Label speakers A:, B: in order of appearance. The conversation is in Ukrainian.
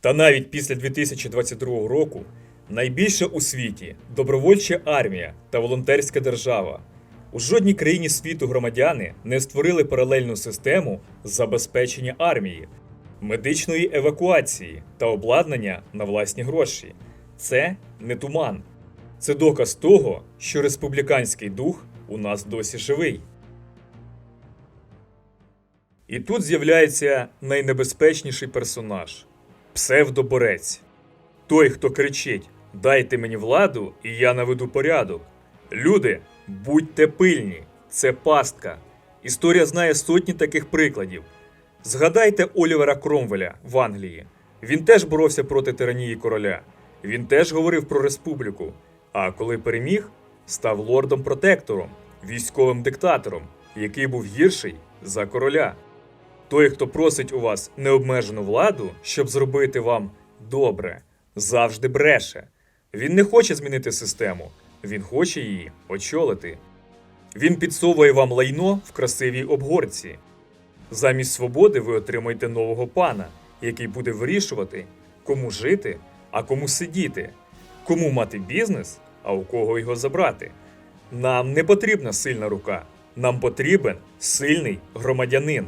A: Та навіть після 2022 року найбільша у світі добровольча армія та волонтерська держава. У жодній країні світу громадяни не створили паралельну систему забезпечення армії, медичної евакуації та обладнання на власні гроші. Це не туман. Це доказ того, що республіканський дух у нас досі живий. І тут з'являється найнебезпечніший персонаж псевдоборець. Той, хто кричить: Дайте мені владу, і я наведу порядок. Люди, будьте пильні, це пастка. Історія знає сотні таких прикладів. Згадайте Олівера Кромвеля в Англії. Він теж боровся проти тиранії короля. Він теж говорив про республіку. А коли переміг, став лордом-протектором, військовим диктатором, який був гірший за короля. Той, хто просить у вас необмежену владу, щоб зробити вам добре, завжди бреше. Він не хоче змінити систему, він хоче її очолити. Він підсовує вам лайно в красивій обгорці. Замість свободи ви отримаєте нового пана, який буде вирішувати, кому жити, а кому сидіти, кому мати бізнес, а у кого його забрати. Нам не потрібна сильна рука, нам потрібен сильний громадянин.